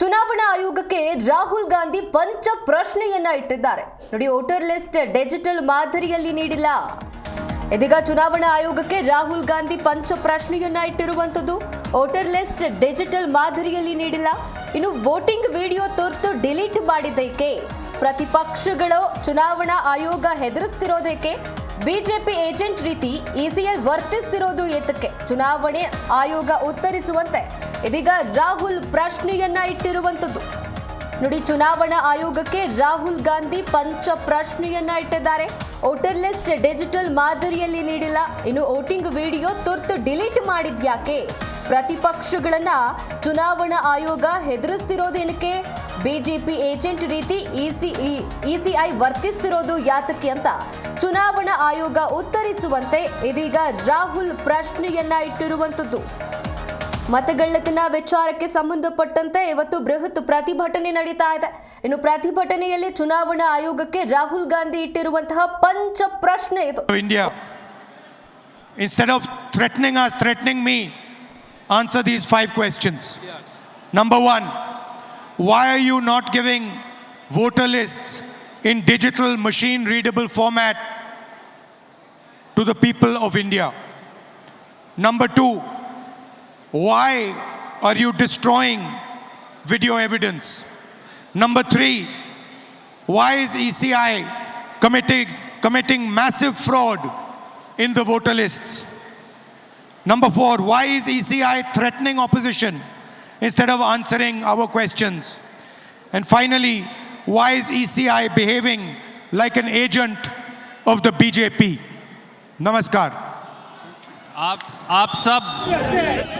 ಚುನಾವಣಾ ಆಯೋಗಕ್ಕೆ ರಾಹುಲ್ ಗಾಂಧಿ ಪಂಚ ಪ್ರಶ್ನೆಯನ್ನ ಇಟ್ಟಿದ್ದಾರೆ. ನೋಡಿ, ವೋಟರ್ ಲಿಸ್ಟ್ ಡಿಜಿಟಲ್ ಮಾದರಿಯಲ್ಲಿ ನೀಡಿಲ್ಲ. ಇದೀಗ ಚುನಾವಣಾ ಆಯೋಗಕ್ಕೆ ರಾಹುಲ್ ಗಾಂಧಿ ಪಂಚ ಪ್ರಶ್ನೆಯನ್ನ ಇಟ್ಟಿರುವಂತದ್ದು ವೋಟರ್ ಲಿಸ್ಟ್ ಡಿಜಿಟಲ್ ಮಾದರಿಯಲ್ಲಿ ನೀಡಿಲ್ಲ. ಇನ್ನು ವೋಟಿಂಗ್ ವಿಡಿಯೋ ತುರ್ತು ಡಿಲೀಟ್ ಮಾಡಿದ್ದಕ್ಕೆ ಪ್ರತಿಪಕ್ಷಗಳು ಚುನಾವಣಾ ಆಯೋಗ ಹೆದರಿಸ್ತಿರೋದಕ್ಕೆ ಬಿಜೆಪಿ ಏಜೆಂಟ್ ರೀತಿ ಇಸಿಎಲ್ ವರ್ತಿಸ್ತಿರೋದು ಏತಕ್ಕೆ? ಚುನಾವಣೆ ಆಯೋಗ ಉತ್ತರಿಸುವಂತೆ. ಇದೀಗ ರಾಹುಲ್ ಪ್ರಶ್ನೆಯನ್ನ ಇಟ್ಟಿರುವಂತದ್ದು ನೋಡಿ, ಚುನಾವಣಾ ಆಯೋಗಕ್ಕೆ ರಾಹುಲ್ ಗಾಂಧಿ ಪಂಚ ಪ್ರಶ್ನೆಯನ್ನ ಇಟ್ಟಿದ್ದಾರೆ. ವೋಟರ್ ಲಿಸ್ಟ್ ಡಿಜಿಟಲ್ ಮಾದರಿಯಲ್ಲಿ ನೀಡಿಲ್ಲ. ಇನ್ನು ವೋಟಿಂಗ್ ವಿಡಿಯೋ ತುರ್ತು ಡಿಲೀಟ್ ಮಾಡಿದ್ಯಾಕೆ? ಪ್ರತಿಪಕ್ಷಗಳನ್ನ ಚುನಾವಣಾ ಆಯೋಗ ಹೆದರಿಸ್ತಿರೋದೇನಕ್ಕೆ? ಬಿಜೆಪಿ ಏಜೆಂಟ್ ರೀತಿ ಇಸಿಇ ಇಸಿಐ ವರ್ತಿಸ್ತಿರೋದು ಯಾತಕ್ಕೆ ಅಂತ ಚುನಾವಣಾ ಆಯೋಗ ಉತ್ತರಿಸುವಂತೆ ಇದೀಗ ರಾಹುಲ್ ಪ್ರಶ್ನೆಯನ್ನ ಇಟ್ಟಿರುವಂತದ್ದು. ಮತಗಳ್ಳತನ ವಿಚಾರಕ್ಕೆ ಸಂಬಂಧಪಟ್ಟಂತೆ ಇವತ್ತು ಬೃಹತ್ ಪ್ರತಿಭಟನೆ ನಡೀತಾ ಇದೆ. ಇನ್ನು ಪ್ರತಿಭಟನೆಯಲ್ಲಿ ಚುನಾವಣಾ ಆಯೋಗಕ್ಕೆ ರಾಹುಲ್ ಗಾಂಧಿ ಇಟ್ಟಿರುವಂತಹ ಪಂಚ ಪ್ರಶ್ನೆ ಇದು. India instead of threatening as threatening me, answer these five questions. Yes. Number one, why are you not giving voter lists in digital machine readable format to the people of India? Number two, why are you destroying video evidence? Number three, why is ECI committing, committing massive fraud in the voter lists? Number four, why is ECI threatening opposition instead of answering our questions? And finally, why is ECI behaving like an agent of the BJP? Namaskar. आप आप सब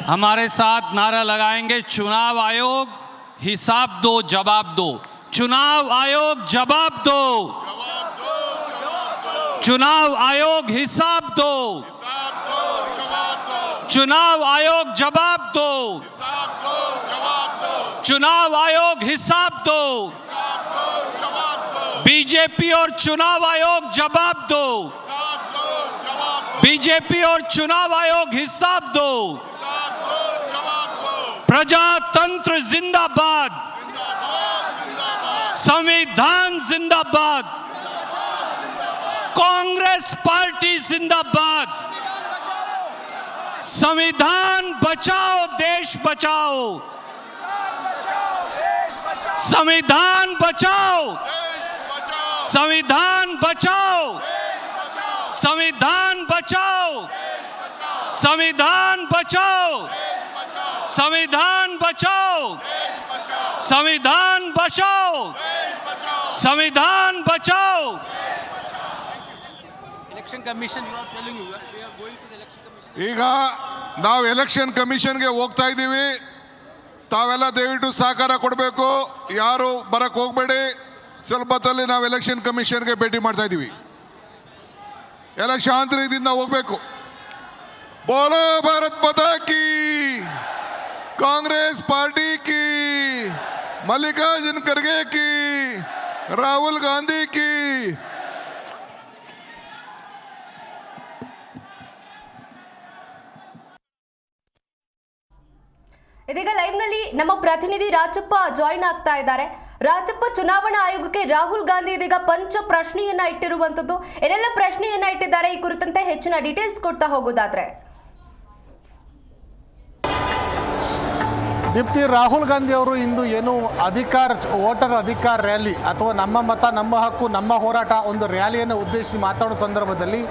हमारे साथ नारा लगाएंगे चुनाव आयोग हिसाब दो जवाब दो चुनाव आयोग जवाब दो चुनाव आयोग हिसाब दो चुनाव आयोग जवाब दो। चुनाव आयोग हिसाब दो। बीजेपी और चुनाव आयोग जवाब दो। बीजेपी और चुनाव आयोग हिसाब दो। प्रजातंत्र जिंदाबाद। संविधान जिंदाबाद। कांग्रेस पार्टी जिंदाबाद। संविधान बचाओ, देश बचाओ। संविधान बचाओ। संविधान बचाओ। संविधान बचाओ। संविधान बचाओ। संविधान बचाओ। संविधान बचाओ। संविधान बचाओ। election commission you are telling you we are ಈಗ ನಾವು ಎಲೆಕ್ಷನ್ ಕಮಿಷನ್ಗೆ ಹೋಗ್ತಾ ಇದ್ದೀವಿ. ತಾವೆಲ್ಲ ದಯವಿಟ್ಟು ಸಹಕಾರ ಕೊಡಬೇಕು. ಯಾರು ಬರಕ್ಕೆ ಹೋಗಬೇಡಿ. ಸ್ವಲ್ಪ ಹೊತ್ತಲ್ಲಿ ನಾವು ಎಲೆಕ್ಷನ್ ಕಮಿಷನ್ಗೆ ಭೇಟಿ ಮಾಡ್ತಾ ಇದ್ದೀವಿ. ಎಲ್ಲ ಶಾಂತಿಯಿಂದ ಹೋಗ್ಬೇಕು. ಬೋಲೋ ಭಾರತ್ ಮಾತಾ ಕಾಂಗ್ರೆಸ್ ಪಾರ್ಟಿ ಕಿ, ಮಲ್ಲಿಕಾರ್ಜುನ್ ಖರ್ಗೆ ಕಿ, ರಾಹುಲ್ ಗಾಂಧಿ ಕಿ ಇದೀಗ ಲೈವ್ನಲ್ಲಿ ನಮ್ಮ ಪ್ರತಿನಿಧಿ ರಾಜಪ್ಪ ಜಾಯಿನ್ ಆಗ್ತಾ ಇದ್ದಾರೆ. ರಾಜಪ್ಪ, ಚುನಾವಣಾ ಆಯೋಗಕ್ಕೆ ರಾಹುಲ್ ಗಾಂಧಿ ಇದೀಗ ಪಂಚ ಪ್ರಶ್ನೆಯನ್ನ ಇಟ್ಟಿರುವಂತದ್ದು. ಏನೆಲ್ಲ ಪ್ರಶ್ನೆಯನ್ನ ಇಟ್ಟಿದ್ದಾರೆ ಈ ಕುರಿತಂತೆ ಹೆಚ್ಚಿನ ಡೀಟೇಲ್ಸ್ ಕೊಡ್ತಾ ಹೋಗೋದಾದ್ರೆ. ದೀಪ್ತಿ, ರಾಹುಲ್ ಗಾಂಧಿ ಅವರು ಇಂದು ಏನು ಅಧಿಕಾರ, ವೋಟರ್ ಅಧಿಕಾರ ರ್ಯಾಲಿ ಅಥವಾ ನಮ್ಮ ಮತ, ನಮ್ಮ ಹಕ್ಕು, ನಮ್ಮ ಹೋರಾಟ ಒಂದು ರ್ಯಾಲಿಯನ್ನು ಉದ್ದೇಶಿಸಿ ಮಾತಾಡೋ ಸಂದರ್ಭದಲ್ಲಿ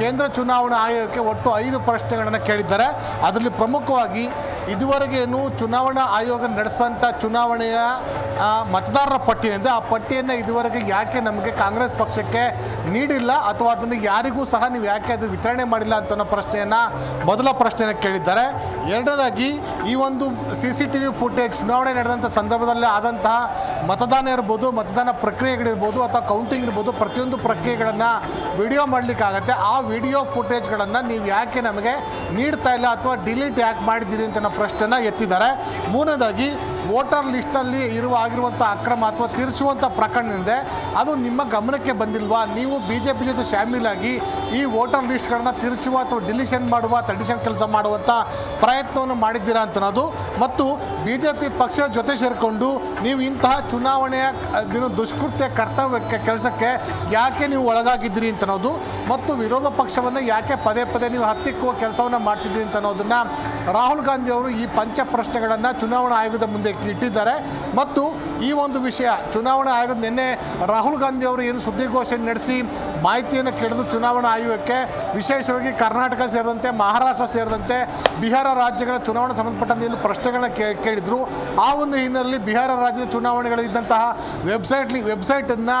ಕೇಂದ್ರ ಚುನಾವಣಾ ಆಯೋಗಕ್ಕೆ ಒಟ್ಟು ಐದು ಪ್ರಶ್ನೆಗಳನ್ನು ಕೇಳಿದ್ದಾರೆ. ಅದರಲ್ಲಿ ಪ್ರಮುಖವಾಗಿ ಇದುವರೆಗೆ ಏನು ಚುನಾವಣಾ ಆಯೋಗ ನಡೆಸೋಂಥ ಚುನಾವಣೆಯ ಮತದಾರರ ಪಟ್ಟಿ ಅಂದರೆ ಆ ಪಟ್ಟಿಯನ್ನು ಇದುವರೆಗೆ ಯಾಕೆ ನಮಗೆ ಕಾಂಗ್ರೆಸ್ ಪಕ್ಷಕ್ಕೆ ನೀಡಿಲ್ಲ ಅಥವಾ ಅದನ್ನು ಯಾರಿಗೂ ಸಹ ನೀವು ಯಾಕೆ ಅದು ವಿತರಣೆ ಮಾಡಿಲ್ಲ ಅಂತ ಅನ್ನೋ ಪ್ರಶ್ನೆಯನ್ನು ಮೊದಲ ಪ್ರಶ್ನೆಯನ್ನು ಕೇಳಿದ್ದಾರೆ. ಎರಡನೇದಾಗಿ ಈ ಒಂದು C C T V footage ಚುನಾವಣೆ ನಡೆದಂಥ ಸಂದರ್ಭದಲ್ಲಿ ಆದಂತಹ ಮತದಾನ ಇರ್ಬೋದು, ಮತದಾನ ಪ್ರಕ್ರಿಯೆಗಳಿರ್ಬೋದು ಅಥವಾ ಕೌಂಟಿಂಗ್ ಇರ್ಬೋದು, ಪ್ರತಿಯೊಂದು ಪ್ರಕ್ರಿಯೆಗಳನ್ನು ವಿಡಿಯೋ ಮಾಡಲಿಕ್ಕಾಗತ್ತೆ. ಆ ವಿಡಿಯೋ ಫುಟೇಜ್ಗಳನ್ನು ನೀವು ಯಾಕೆ ನಮಗೆ ನೀಡ್ತಾ ಇಲ್ಲ ಅಥವಾ ಡಿಲೀಟ್ ಯಾಕೆ ಮಾಡಿದ್ದೀರಿ ಅಂತ ಪ್ರಶ್ನೆನ ಎತ್ತಿದ್ದಾರೆ. ಮೂರನೇದಾಗಿ ವೋಟರ್ ಲಿಸ್ಟಲ್ಲಿ ಇರುವ ಆಗಿರುವಂಥ ಅಕ್ರಮ ಅಥವಾ ತಿರುಚುವಂಥ ಪ್ರಕರಣ ಇದೆ. ಅದು ನಿಮ್ಮ ಗಮನಕ್ಕೆ ಬಂದಿಲ್ವಾ? ನೀವು ಬಿ ಜೆ ಪಿ ಜೊತೆ ಶಾಮೀಲಾಗಿ ಈ ವೋಟರ್ ಲಿಸ್ಟ್ಗಳನ್ನ ತಿರುಚುವ ಅಥವಾ ಡಿಲಿಷನ್ ಮಾಡುವ ತಡಿಷನ್ ಕೆಲಸ ಮಾಡುವಂಥ ಪ್ರಯತ್ನವನ್ನು ಮಾಡಿದ್ದೀರಾ ಅಂತನೋದು. ಮತ್ತು ಬಿ ಜೆ ಪಿ ಪಕ್ಷದ ಜೊತೆ ಸೇರಿಕೊಂಡು ನೀವು ಇಂತಹ ಚುನಾವಣೆಯ ದುಷ್ಕೃತ್ಯ ಕರ್ತವ್ಯಕ್ಕೆ, ಕೆಲಸಕ್ಕೆ ಯಾಕೆ ನೀವು ಒಳಗಾಗಿದ್ದೀರಿ ಅಂತನೋದು. ಮತ್ತು ವಿರೋಧ ಪಕ್ಷವನ್ನು ಯಾಕೆ ಪದೇ ಪದೇ ನೀವು ಹತ್ತಿಕ್ಕುವ ಕೆಲಸವನ್ನು ಮಾಡ್ತಿದ್ದೀರಿ ಅಂತ ಅನ್ನೋದನ್ನು ರಾಹುಲ್ ಗಾಂಧಿ ಅವರು ಈ ಪಂಚ ಪ್ರಶ್ನೆಗಳನ್ನು ಚುನಾವಣಾ ಆಯೋಗದ ಮುಂದೆ ಇಟ್ಟಿದ್ದಾರೆ. ಮತ್ತು ಈ ಒಂದು ವಿಷಯ ಚುನಾವಣಾ ಆಯೋಗದ ನಿನ್ನೆ ರಾಹುಲ್ ಗಾಂಧಿ ಅವರು ಏನು ಸುದ್ದಿಗೋಷ್ಠಿ ನಡೆಸಿ ಮಾಹಿತಿಯನ್ನು ಕೇಳಿದು ಚುನಾವಣಾ ಆಯೋಗಕ್ಕೆ, ವಿಶೇಷವಾಗಿ ಕರ್ನಾಟಕ ಸೇರಿದಂತೆ ಮಹಾರಾಷ್ಟ್ರ ಸೇರಿದಂತೆ ಬಿಹಾರ ರಾಜ್ಯಗಳ ಚುನಾವಣೆ ಸಂಬಂಧಪಟ್ಟಂತೆ ಏನು ಪ್ರಶ್ನೆಗಳನ್ನ ಕೇಳಿದ್ರು. ಆ ಒಂದು ಹಿನ್ನೆಲೆಯಲ್ಲಿ ಬಿಹಾರ ರಾಜ್ಯದ ಚುನಾವಣೆಗಳಿದ್ದಂತಹ ವೆಬ್ಸೈಟ್ ವೆಬ್ಸೈಟನ್ನು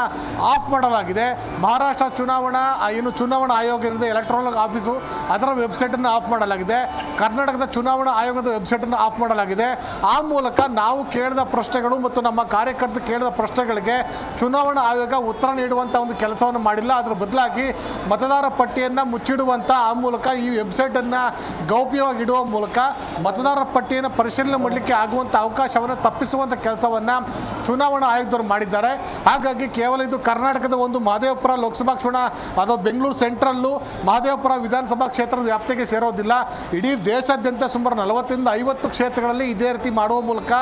ಆಫ್ ಮಾಡಲಾಗಿದೆ. ಮಹಾರಾಷ್ಟ್ರ ಚುನಾವಣಾ ಏನು ಚುನಾವಣಾ ಆಯೋಗ ಏನಿದೆ, ಎಲೆಕ್ಟ್ರಾನಿಕ್ ಆಫೀಸು, ಅದರ ವೆಬ್ಸೈಟನ್ನು ಆಫ್ ಮಾಡಲಾಗಿದೆ. ಕರ್ನಾಟಕದ ಚುನಾವಣಾ ಆಯೋಗದ ವೆಬ್ಸೈಟನ್ನು ಆಫ್ ಮಾಡಲಾಗಿದೆ. ಆ ಮೂಲಕ ನಾವು ಕೇಳಿದ ಪ್ರಶ್ನೆಗಳು ಮತ್ತು ನಮ್ಮ ಕಾರ್ಯಕರ್ತರು ಕೇಳಿದ ಪ್ರಶ್ನೆಗಳಿಗೆ ಚುನಾವಣಾ ಆಯೋಗ ಉತ್ತರ ನೀಡುವಂಥ ಒಂದು ಕೆಲಸವನ್ನು ಮಾಡಿಲ್ಲ. ಅದರ ಬದಲಾಗಿ ಮತದಾರ ಪಟ್ಟಿಯನ್ನು ಮುಚ್ಚಿಡುವಂಥ ಆ ಮೂಲಕ ಈ ವೆಬ್ಸೈಟನ್ನು ಗೌಪ್ಯವಾಗಿ ಇಡುವ ಮೂಲಕ ಮತದಾರರ ಪಟ್ಟಿಯನ್ನು ಪರಿಶೀಲನೆ ಮಾಡಲಿಕ್ಕೆ ಆಗುವಂಥ ಅವಕಾಶವನ್ನು ತಪ್ಪಿಸುವಂಥ ಕೆಲಸವನ್ನು ಚುನಾವಣಾ ಆಯೋಗದವರು ಮಾಡಿದ್ದಾರೆ. ಹಾಗಾಗಿ ಕೇವಲ ಇದು ಕರ್ನಾಟಕದ ಒಂದು ಮಹದೇವಪುರ ಲೋಕಸಭಾ ಚುನಾ ಅದು ಬೆಂಗಳೂರು ಸೆಂಟ್ರಲ್ಲು ಮಹದೇವಪುರ ವಿಧಾನಸಭಾ ಕ್ಷೇತ್ರದ ವ್ಯಾಪ್ತಿಗೆ ಸೇರೋದಿಲ್ಲ. ಇಡೀ ದೇಶಾದ್ಯಂತ ಸುಮಾರು ನಲವತ್ತರಿಂದ ಐವತ್ತು ಕ್ಷೇತ್ರಗಳಲ್ಲಿ ಇದೇ ರೀತಿ ಮಾಡುವ ಮೂಲಕ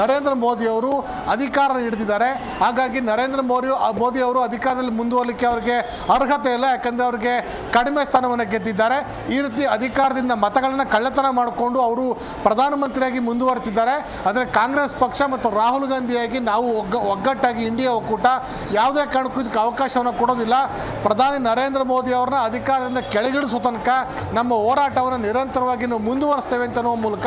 ನರೇಂದ್ರ ಮೋದಿ ಅವರು ಅಧಿಕಾರ ಹಿಡಿದಿದ್ದಾರೆ. ಹಾಗಾಗಿ ನರೇಂದ್ರ ಮೋದಿ ಮೋದಿ ಅವರು ಅಧಿಕಾರದಲ್ಲಿ ಮುಂದುವರಲಿಕ್ಕೆ ಅವರಿಗೆ ಅರ್ಹತೆ ಇಲ್ಲ. ಯಾಕಂದರೆ ಅವರಿಗೆ ಕಡಿಮೆ ಸ್ಥಾನವನ್ನು ಗೆದ್ದಿದ್ದಾರೆ. ಈ ರೀತಿ ಅಧಿಕಾರದಿಂದ ಮತಗಳನ್ನು ಕಳ್ಳತನ ಮಾಡಿಕೊಂಡು ಅವರು ಪ್ರಧಾನಮಂತ್ರಿಯಾಗಿ ಮುಂದುವರೆತಿದ್ದಾರೆ. ಆದರೆ ಕಾಂಗ್ರೆಸ್ ಪಕ್ಷ ಮತ್ತು ರಾಹುಲ್ ಗಾಂಧಿಯಾಗಿ ನಾವು ಒಗ್ಗ, ಒಗ್ಗಟ್ಟಾಗಿ ಇಂಡಿಯಾ ಒಕ್ಕೂಟ ಯಾವುದೇ ಕಾರಣಕ್ಕೂ ಇದಕ್ಕೆ ಅವಕಾಶವನ್ನು ಕೊಡೋದಿಲ್ಲ. ಪ್ರಧಾನಿ ನರೇಂದ್ರ ಮೋದಿ ಅವ್ರನ್ನ ಅಧಿಕಾರದಿಂದ ಕೆಳಗಿಳಿಸುವ ತನಕ ನಮ್ಮ ಹೋರಾಟವನ್ನು ನಿರಂತರವಾಗಿ ನಾವು ಮುಂದುವರಿಸ್ತೇವೆ ಅಂತ ಮೂಲಕ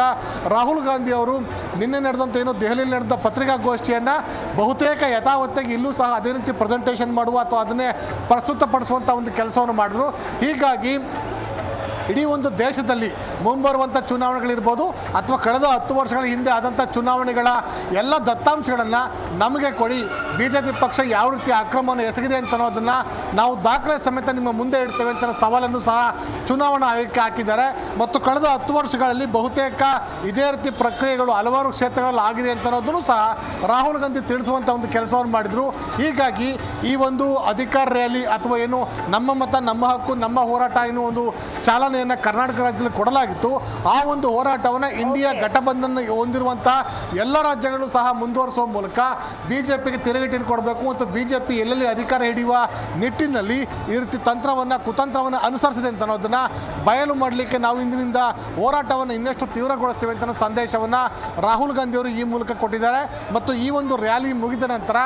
ರಾಹುಲ್ ಗಾಂಧಿ ಅವರು ನಿನ್ನೆ ನಡೆದಂಥ ಏನು ದೆಹಲಿಯಲ್ಲಿ ನಡೆದ ಪತ್ರಿಕಾಗೋಷ್ಠಿಯನ್ನು ಬಹುತೇಕ ಯಥಾವತ್ತಾಗಿ ಇಲ್ಲೂ ಸಹ ಅದೇ ರೀತಿ ಪ್ರೆಸೆಂಟೇಷನ್ ಮಾಡುವ ಅಥವಾ ಅದನ್ನೇ ಪ್ರಸ್ತುತಪಡಿಸುವಂಥ ಒಂದು ಕೆಲಸವನ್ನು ಮಾಡಿದ್ರು. ಹೀಗಾಗಿ ಇಡೀ ಒಂದು ದೇಶದಲ್ಲಿ ಮುಂಬರುವಂಥ ಚುನಾವಣೆಗಳಿರ್ಬೋದು ಅಥವಾ ಕಳೆದ ಹತ್ತು ವರ್ಷಗಳ ಹಿಂದೆ ಆದಂಥ ಚುನಾವಣೆಗಳ ಎಲ್ಲ ದತ್ತಾಂಶಗಳನ್ನು ನಮಗೆ ಕೊಡಿ. ಬಿ ಜೆ ಪಿ ಪಕ್ಷ ಯಾವ ರೀತಿ ಅಕ್ರಮವನ್ನು ಎಸಗಿದೆ ಅಂತ ಅನ್ನೋದನ್ನು ನಾವು ದಾಖಲೆ ಸಮೇತ ನಿಮ್ಮ ಮುಂದೆ ಇಡ್ತೇವೆ ಅಂತ ಸವಾಲನ್ನು ಸಹ ಚುನಾವಣಾ ಆಯೋಗಕ್ಕೆ ಹಾಕಿದ್ದಾರೆ. ಮತ್ತು ಕಳೆದ ಹತ್ತು ವರ್ಷಗಳಲ್ಲಿ ಬಹುತೇಕ ಇದೇ ರೀತಿ ಪ್ರಕ್ರಿಯೆಗಳು ಹಲವಾರು ಕ್ಷೇತ್ರಗಳಲ್ಲಿ ಆಗಿದೆ ಅಂತ ಅನ್ನೋದನ್ನು ಸಹ ರಾಹುಲ್ ಗಾಂಧಿ ತಿಳಿಸುವಂಥ ಒಂದು ಕೆಲಸವನ್ನು ಮಾಡಿದರು. ಹೀಗಾಗಿ ಈ ಒಂದು ಅಧಿಕಾರ ರ್ಯಾಲಿ ಅಥವಾ ಏನು ನಮ್ಮ ಮತ, ನಮ್ಮ ಹಕ್ಕು, ನಮ್ಮ ಹೋರಾಟ ಏನು ಒಂದು ಚಾಲನೆಯನ್ನು ಕರ್ನಾಟಕ ರಾಜ್ಯದಲ್ಲಿ ಕೊಡಲಾಗಿತ್ತು. ಆ ಒಂದು ಹೋರಾಟವನ್ನು ಇಂಡಿಯಾ ಘಟಬಂಧನ ಹೊಂದಿರುವಂತಹ ಎಲ್ಲ ರಾಜ್ಯಗಳು ಸಹ ಮುಂದುವರಿಸುವ ಮೂಲಕ ಬಿಜೆಪಿಗೆ ಜೆ ಪಿಗೆ ತಿರುಗೇಟಿನ ಕೊಡಬೇಕು ಮತ್ತು ಬಿಜೆಪಿ ಜೆ ಪಿ ಎಲ್ಲೆಲ್ಲಿ ಅಧಿಕಾರ ಹಿಡಿಯುವ ನಿಟ್ಟಿನಲ್ಲಿ ಈ ರೀತಿ ತಂತ್ರವನ್ನು ಕುತಂತ್ರವನ್ನು ಅನುಸರಿಸಿದೆ ಅಂತ ಅನ್ನೋದನ್ನು ಬಯಲು ಮಾಡಲಿಕ್ಕೆ ನಾವು ಇಂದಿನಿಂದ ಹೋರಾಟವನ್ನು ಇನ್ನಷ್ಟು ತೀವ್ರಗೊಳಿಸ್ತೇವೆ ಅಂತ ಸಂದೇಶವನ್ನು ರಾಹುಲ್ ಗಾಂಧಿ ಅವರು ಈ ಮೂಲಕ ಕೊಟ್ಟಿದ್ದಾರೆ. ಮತ್ತು ಈ ಒಂದು ರ್ಯಾಲಿ ಮುಗಿದ ನಂತರ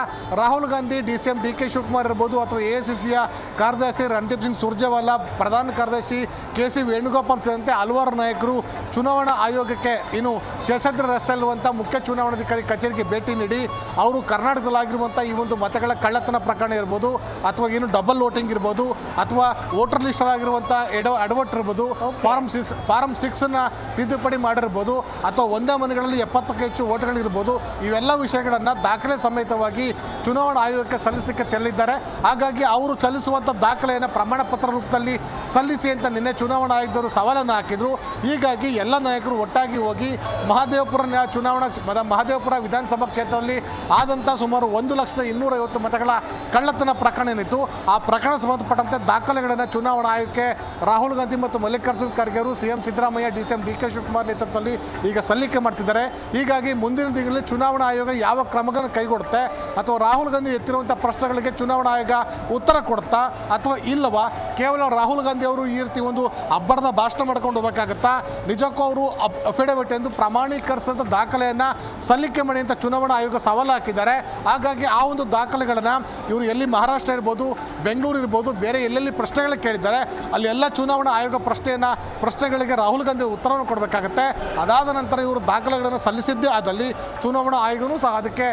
Rahul Gandhi D C M D K Shivakumar ಇರ್ಬೋದು ಅಥವಾ ಎ ಸಿ ಸಿಯ ಕಾರ್ಯದರ್ಶಿ ರಣದೀಪ್ ಸಿಂಗ್ ಸುರ್ಜೇವಾಲಾ ಪ್ರಧಾನ ಕಾರ್ಯದರ್ಶಿ ಕೆ ಸಿ ವೇಣುಗೋಪಾಲ್ ಸೇರಿದಂತೆ ಹಲವಾರು ನಾಯಕರು ಚುನಾವಣಾ ಆಯೋಗಕ್ಕೆ ಇನ್ನು ಶೇಷಾದ್ರಿ ರಸ್ತೆಯಲ್ಲಿರುವಂಥ ಮುಖ್ಯ ಚುನಾವಣಾಧಿಕಾರಿ ಕಚೇರಿಗೆ ಭೇಟಿ ನೀಡಿ ಅವರು ಕರ್ನಾಟಕದಲ್ಲಾಗಿರುವಂಥ ಈ ಒಂದು ಮತಗಳ ಕಳ್ಳತನ ಪ್ರಕರಣ ಇರ್ಬೋದು ಅಥವಾ ಏನು ಡಬಲ್ ವೋಟಿಂಗ್ ಇರ್ಬೋದು ಅಥವಾ ವೋಟರ್ ಲಿಸ್ಟರ್ ಆಗಿರುವಂಥ ಎಡೋ ಅಡವಟ್ ಇರ್ಬೋದು ಫಾರ್ಮ್ ಸಿಕ್ಸ್ ಫಾರ್ಮ್ ಸಿಕ್ಸನ್ನು ತಿದ್ದುಪಡಿ ಮಾಡಿರ್ಬೋದು ಅಥವಾ ಒಂದೇ ಮನೆಗಳಲ್ಲಿ ಎಪ್ಪತ್ತಕ್ಕೂ ಹೆಚ್ಚು ಓಟ್ಗಳಿರ್ಬೋದು ಇವೆಲ್ಲ ವಿಷಯಗಳನ್ನು ದಾಖಲೆ ಸಮೇತವಾಗಿ ಚುನಾವಣಾ ಆಯೋಗಕ್ಕೆ ಸಲ್ಲಿಸಲಿಕ್ಕೆ ತೆರಳಿದ್ದಾರೆ. ಹಾಗಾಗಿ ಅವರು ಸಲ್ಲಿಸುವಂಥ ದಾಖಲೆಯನ್ನು ಪ್ರಮಾಣ ಪತ್ರ ರೂಪದಲ್ಲಿ ಸಲ್ಲಿಸಿ ಅಂತ ನಿನ್ನೆ ಚುನಾವಣಾ ಆಯೋಗದವರು ಸವಾಲನ್ನು ಹಾಕಿದರು. ಹೀಗಾಗಿ ಎಲ್ಲ ನಾಯಕರು ಒಟ್ಟಾಗಿ ಹೋಗಿ ಮಹಾದೇವಪುರ ಚುನಾವಣಾ ಮಹಾದೇವಪುರ ವಿಧಾನಸಭಾ ಕ್ಷೇತ್ರದಲ್ಲಿ ಆದಂಥ ಸುಮಾರು ಒಂದು ಲಕ್ಷದ ಇನ್ನೂರೈವತ್ತು ಮತಗಳ ಕಳ್ಳತನ ಪ್ರಕರಣ ಏನಿತ್ತು. ಆ ಪ್ರಕರಣ ಸಂಬಂಧಪಟ್ಟಂತೆ ದಾಖಲೆಗಳನ್ನು ಚುನಾವಣಾ ಆಯೋಗಕ್ಕೆ ರಾಹುಲ್ ಗಾಂಧಿ ಮತ್ತು ಮಲ್ಲಿಕಾರ್ಜುನ್ ಖರ್ಗೆ ಅವರು C M Siddaramaiah, D C M D K Shivakumar ನೇತೃತ್ವದಲ್ಲಿ ಈಗ ಸಲ್ಲಿಕೆ ಮಾಡ್ತಿದ್ದಾರೆ. ಹೀಗಾಗಿ ಮುಂದಿನ ದಿನಗಳಲ್ಲಿ ಚುನಾವಣಾ ಆಯೋಗ ಯಾವ ಕ್ರಮಗಳನ್ನು ಕೈಗೊಡುತ್ತೆ ಅಥವಾ ರಾಹುಲ್ ಗಾಂಧಿ ಎತ್ತಿರುವಂಥ ಪ್ರಶ್ನೆಗಳಿಗೆ ಚುನಾವಣಾ ಆಯೋಗ ಉತ್ತರ ಕೊಡುತ್ತಾ ಅಥವಾ ಇಲ್ಲವಾ? ಕೇವಲ ರಾಹುಲ್ ಗಾಂಧಿ ಅವರು ಈ ರೀತಿ ಒಂದು ಅಬ್ಬರದ ಭಾಷಣ ಮಾಡ್ಕೊಂಡು ಹೋಗಬೇಕಾಗುತ್ತಾ? ನಿಜಕ್ಕೂ ಅವರು ಅಫಿಡವಿಟ್ ಎಂದು ಪ್ರಮಾಣೀಕರಿಸಿದ ದಾಖಲೆಯನ್ನು ಸಲ್ಲಿಕೆ ಮಾಡಿ ಅಂತ ಚುನಾವಣಾ ಆಯೋಗ ಸವಾಲು ಹಾಕಿದ್ದಾರೆ. ಹಾಗಾಗಿ ಆ ಒಂದು ದಾಖಲೆಗಳನ್ನು ಇವರು ಎಲ್ಲಿ ಮಹಾರಾಷ್ಟ್ರ ಇರ್ಬೋದು, ಬೆಂಗಳೂರು ಇರ್ಬೋದು, ಬೇರೆ ಎಲ್ಲೆಲ್ಲಿ ಪ್ರಶ್ನೆಗಳು ಕೇಳಿದ್ದಾರೆ, ಅಲ್ಲಿ ಎಲ್ಲ ಚುನಾವಣಾ ಆಯೋಗ ಪ್ರಶ್ನೆಯನ್ನು, ಪ್ರಶ್ನೆಗಳಿಗೆ ರಾಹುಲ್ ಗಾಂಧಿ ಉತ್ತರವನ್ನು ಕೊಡಬೇಕಾಗತ್ತೆ. ಅದಾದ ನಂತರ ಇವರು ದಾಖಲೆಗಳನ್ನು ಸಲ್ಲಿಸಿದ್ದೇ ಆದಲ್ಲಿ ಚುನಾವಣಾ ಆಯೋಗವೂ ಸಹ ಅದಕ್ಕೆ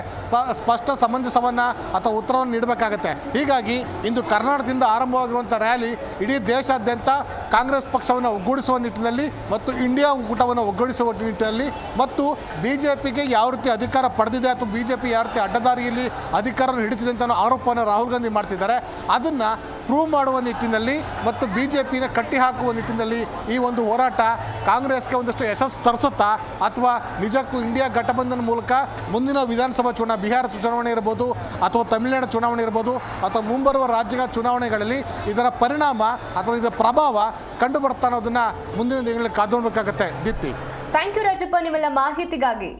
ಸ್ಪಷ್ಟ ಸಮಂಜಸವನ್ನು ಅಥವಾ ಉತ್ತರವನ್ನು ನೀಡಬೇಕಾಗತ್ತೆ. ಹೀಗಾಗಿ ಇಂದು ಕರ್ನಾಟಕದಿಂದ ಆರಂಭವಾಗಿರುವಂಥ ರ್ಯಾಲಿ ಇಡೀ ದೇಶಾದ್ಯಂತ ಕಾಂಗ್ರೆಸ್ ಪಕ್ಷವನ್ನು ಒಗ್ಗೂಡಿಸುವ ನಿಟ್ಟಿನಲ್ಲಿ ಮತ್ತು ಇಂಡಿಯಾ ಒಕ್ಕೂಟವನ್ನು ಒಗ್ಗೂಡಿಸುವ ನಿಟ್ಟಿನಲ್ಲಿ ಮತ್ತು ಬಿ ಜೆ ಪಿಗೆ ಯಾವ ರೀತಿ ಅಧಿಕಾರ ಪಡೆದಿದೆ ಅಥವಾ ಬಿ ಜೆ ಪಿ ಯಾವ ರೀತಿ ಅಡ್ಡದಾರಿಯಲ್ಲಿ ಅಧಿಕಾರ ಹಿಡಿತಿದೆ ಅಂತ ಆರೋಪವನ್ನು ರಾಹುಲ್ ಗಾಂಧಿ ಮಾಡ್ತಿದ್ದಾರೆ. ಅದನ್ನು ಪ್ರೂವ್ ಮಾಡುವ ನಿಟ್ಟಿನಲ್ಲಿ ಮತ್ತು ಬಿ ಜೆ ಪಿನ ಕಟ್ಟಿ ಹಾಕುವ ನಿಟ್ಟಿನಲ್ಲಿ ಈ ಒಂದು ಹೋರಾಟ ಕಾಂಗ್ರೆಸ್ಗೆ ಒಂದಷ್ಟು ಯಶಸ್ಸು ತರಿಸುತ್ತಾ ಅಥವಾ ನಿಜಕ್ಕೂ ಇಂಡಿಯಾ ಘಟಬಂಧನ ಮೂಲಕ ಮುಂದಿನ ವಿಧಾನಸಭಾ ಚುನಾವಣೆ ಬಿಹಾರ ಚುನಾವಣೆ ಇರ್ಬೋದು ಅಥವಾ ತಮಿಳುನಾಡು ಚುನಾವಣೆ ಇರ್ಬೋದು ಅಥವಾ ಮುಂಬರುವ ರಾಜ್ಯಗಳ ಚುನಾವಣೆಗಳಲ್ಲಿ ಇದರ ಪರಿಣಾಮ ಅಥವಾ ಇದರ ಪ್ರಭಾವ ಕಂಡು ಬರ್ತಾ ಅನ್ನೋದನ್ನು ಮುಂದಿನ ದಿನಗಳಲ್ಲಿ ಕಾದು ನೋಡಬೇಕಾಗತ್ತೆ. ದಿತ್ತಿ ಥ್ಯಾಂಕ್ ಯು ರಾಜಪ್ಪ, ನಿಮ್ಮೆಲ್ಲ ಮಾಹಿತಿಗಾಗಿ.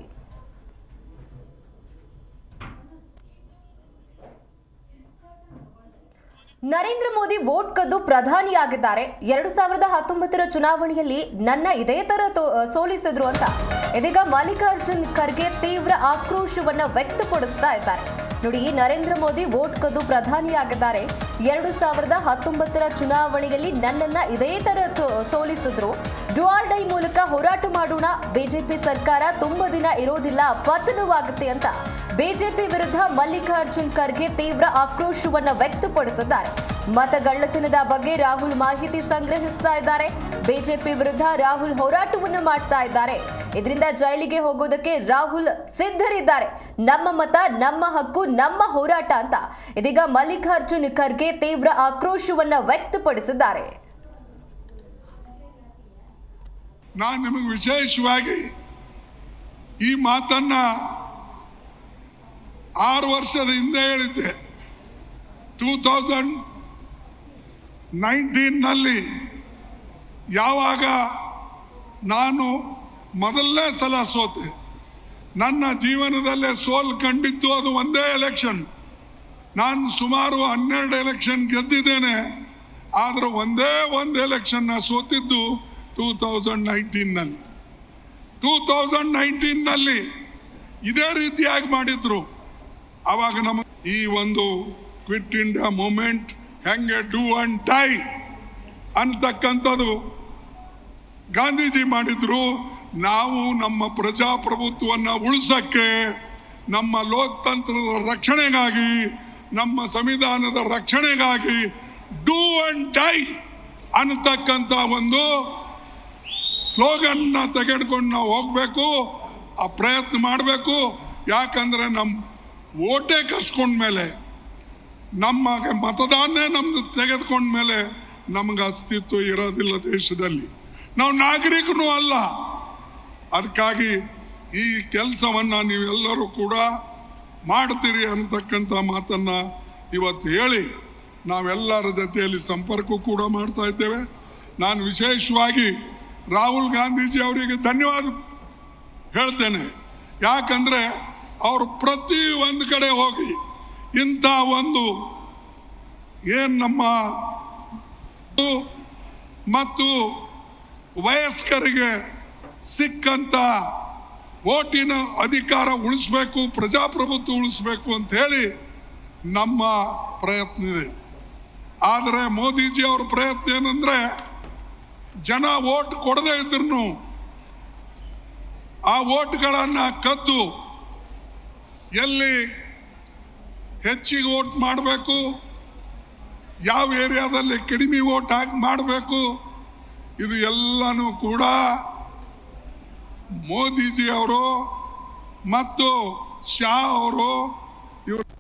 ನರೇಂದ್ರ ಮೋದಿ ವೋಟ್ ಕದ್ದು ಪ್ರಧಾನಿಯಾಗಿದ್ದಾರೆ. ಎರಡು ಸಾವಿರದ ಹತ್ತೊಂಬತ್ತರ ಚುನಾವಣೆಯಲ್ಲಿ ನನ್ನ ಇದೇ ತರ ಸೋಲಿಸಿದ್ರು ಅಂತ. ಇದೀಗ ಮಲ್ಲಿಕಾರ್ಜುನ್ ಖರ್ಗೆ ತೀವ್ರ ಆಕ್ರೋಶವನ್ನ ವ್ಯಕ್ತಪಡಿಸ್ತಾ ಇದ್ದಾರೆ. ನೋಡಿ ನರೇಂದ್ರ ಮೋದಿ ವೋಟ್ ಕದ್ದು ಪ್ರಧಾನಿಯಾಗಿದ್ದಾರೆ. ಎರಡು ಸಾವಿರದ ಹತ್ತೊಂಬತ್ತರ ಚುನಾವಣೆಯಲ್ಲಿ ನನ್ನನ್ನ ಇದೇ ತರ ಸೋಲಿಸಿದ್ರು. ಡುಆರ್ಡೈ ಮೂಲಕ ಹೋರಾಟ ಮಾಡೋಣ. ಬಿಜೆಪಿ ಸರ್ಕಾರ ತುಂಬಾ ದಿನ ಇರೋದಿಲ್ಲ, ಪತನವಾಗುತ್ತೆ ಅಂತ. ಬಿಜೆಪಿ ವಿರುದ್ಧ ಮಲ್ಲಿಕಾರ್ಜುನ್ ಖರ್ಗೆ ತೀವ್ರ ಆಕ್ರೋಶವನ್ನು ವ್ಯಕ್ತಪಡಿಸಿದ್ದಾರೆ. ಮತಗಳ್ಳತನದ ಬಗ್ಗೆ ರಾಹುಲ್ ಮಾಹಿತಿ ಸಂಗ್ರಹಿಸ್ತಾ ಇದ್ದಾರೆ. ಬಿಜೆಪಿ ವಿರುದ್ಧ ರಾಹುಲ್ ಹೋರಾಟವನ್ನು ಮಾಡ್ತಾ ಇದ್ದಾರೆ. ಇದರಿಂದ ಜೈಲಿಗೆ ಹೋಗೋದಕ್ಕೆ ರಾಹುಲ್ ಸಿದ್ಧರಿದ್ದಾರೆ. ನಮ್ಮ ಮತ, ನಮ್ಮ ಹಕ್ಕು, ನಮ್ಮ ಹೋರಾಟ ಅಂತ. ಇದೀಗ ಮಲ್ಲಿಕಾರ್ಜುನ್ ಖರ್ಗೆ ತೀವ್ರ ಆಕ್ರೋಶವನ್ನು ವ್ಯಕ್ತಪಡಿಸಿದ್ದಾರೆ. ನಾನು ನಿಮಗೆ ವಿಶೇಷವಾಗಿ ಈ ಮಾತನ್ನ ಆರು ವರ್ಷದ ಹಿಂದೆ ಹೇಳಿದ್ದೆ. ಟೂ ತೌಸಂಡ್ ನೈನ್ಟೀನ್ನಲ್ಲಿ ಯಾವಾಗ ನಾನು ಮೊದಲನೇ ಸಲ ಸೋತೆ, ನನ್ನ ಜೀವನದಲ್ಲೇ ಸೋಲ್ ಕಂಡಿದ್ದು ಅದು ಒಂದೇ ಎಲೆಕ್ಷನ್. ನಾನು ಸುಮಾರು ಹನ್ನೆರಡು ಎಲೆಕ್ಷನ್ ಗೆದ್ದಿದ್ದೇನೆ, ಆದರೆ ಒಂದೇ ಒಂದು ಎಲೆಕ್ಷನ್ನ ಸೋತಿದ್ದು ಟೂ ತೌಸಂಡ್ ನೈನ್ಟೀನ್ನಲ್ಲಿ. ಟೂ ತೌಸಂಡ್ ನೈನ್ಟೀನ್ನಲ್ಲಿ ಇದೇ ರೀತಿಯಾಗಿ ಮಾಡಿದ್ರು. ಆವಾಗ ನಮ್ಮ ಈ ಒಂದು ಕ್ವಿಟ್ ಇಂಡಿಯಾ ಮೂಮೆಂಟ್ ಹೆಂಗೆ ಡೂ ಅಂಡ್ ಟೈ ಅಂತಕ್ಕಂಥದ್ದು ಗಾಂಧೀಜಿ ಮಾಡಿದ್ರು, ನಾವು ನಮ್ಮ ಪ್ರಜಾಪ್ರಭುತ್ವವನ್ನು ಉಳಿಸಕ್ಕೆ, ನಮ್ಮ ಲೋಕತಂತ್ರದ ರಕ್ಷಣೆಗಾಗಿ, ನಮ್ಮ ಸಂವಿಧಾನದ ರಕ್ಷಣೆಗಾಗಿ ಡೂ ಅಂಡ್ ಡೈ ಅನ್ನತಕ್ಕಂಥ ಒಂದು ಸ್ಲೋಗನ್ನ ತೆಗೆದುಕೊಂಡು ನಾವು ಹೋಗಬೇಕು, ಆ ಪ್ರಯತ್ನ ಮಾಡಬೇಕು. ಯಾಕಂದರೆ ನಮ್ಮ ಓಟೇ ನಮ್ಮ ಮತದಾನೇ ನಮ್ದು ತೆಗೆದುಕೊಂಡ್ಮೇಲೆ ನಮಗೆ ಅಸ್ತಿತ್ವ ಇರೋದಿಲ್ಲ ದೇಶದಲ್ಲಿ. ನಾವು ನಾಗರಿಕನೂ ಅಲ್ಲ. ಅದಕ್ಕಾಗಿ ಈ ಕೆಲಸವನ್ನು ನೀವೆಲ್ಲರೂ ಕೂಡ ಮಾಡ್ತೀರಿ ಅಂತಕ್ಕಂಥ ಮಾತನ್ನು ಇವತ್ತು ಹೇಳಿ ನಾವೆಲ್ಲರ ಜೊತೆಯಲ್ಲಿ ಸಂಪರ್ಕ ಕೂಡ ಮಾಡ್ತಾ ಇದ್ದೇವೆ. ನಾನು ವಿಶೇಷವಾಗಿ ರಾಹುಲ್ ಗಾಂಧೀಜಿ ಅವರಿಗೆ ಧನ್ಯವಾದ ಹೇಳ್ತೇನೆ. ಯಾಕಂದರೆ ಅವರು ಪ್ರತಿ ಒಂದು ಕಡೆ ಹೋಗಿ ಇಂಥ ಒಂದು ಏನು ನಮ್ಮ ಮತ್ತು ವಯಸ್ಕರಿಗೆ ಸಿಕ್ಕಂಥ ಓಟಿನ ಅಧಿಕಾರ ಉಳಿಸ್ಬೇಕು, ಪ್ರಜಾಪ್ರಭುತ್ವ ಉಳಿಸ್ಬೇಕು ಅಂತ ಹೇಳಿ ನಮ್ಮ ಪ್ರಯತ್ನ ಇದೆ. ಆದರೆ ಮೋದಿಜಿ ಅವ್ರ ಪ್ರಯತ್ನ ಏನಂದರೆ ಜನ ಓಟ್ ಕೊಡದೇ ಇದ್ರು ಆ ಓಟ್ಗಳನ್ನು ಕದ್ದು ಎಲ್ಲಿ ಹೆಚ್ಚಿಗೆ ಓಟ್ ಮಾಡಬೇಕು? ಯಾವ ಏರಿಯಾದಲ್ಲಿ ಕಡಿಮೆ ಓಟ್ ಹಾಕಿ, ಮಾಡಬೇಕು? ಇದು ಎಲ್ಲನೂ ಕೂಡ ಮೋದಿಜಿ ಅವರು ಮತ್ತು ಶಾ ಅವರು ಇವರು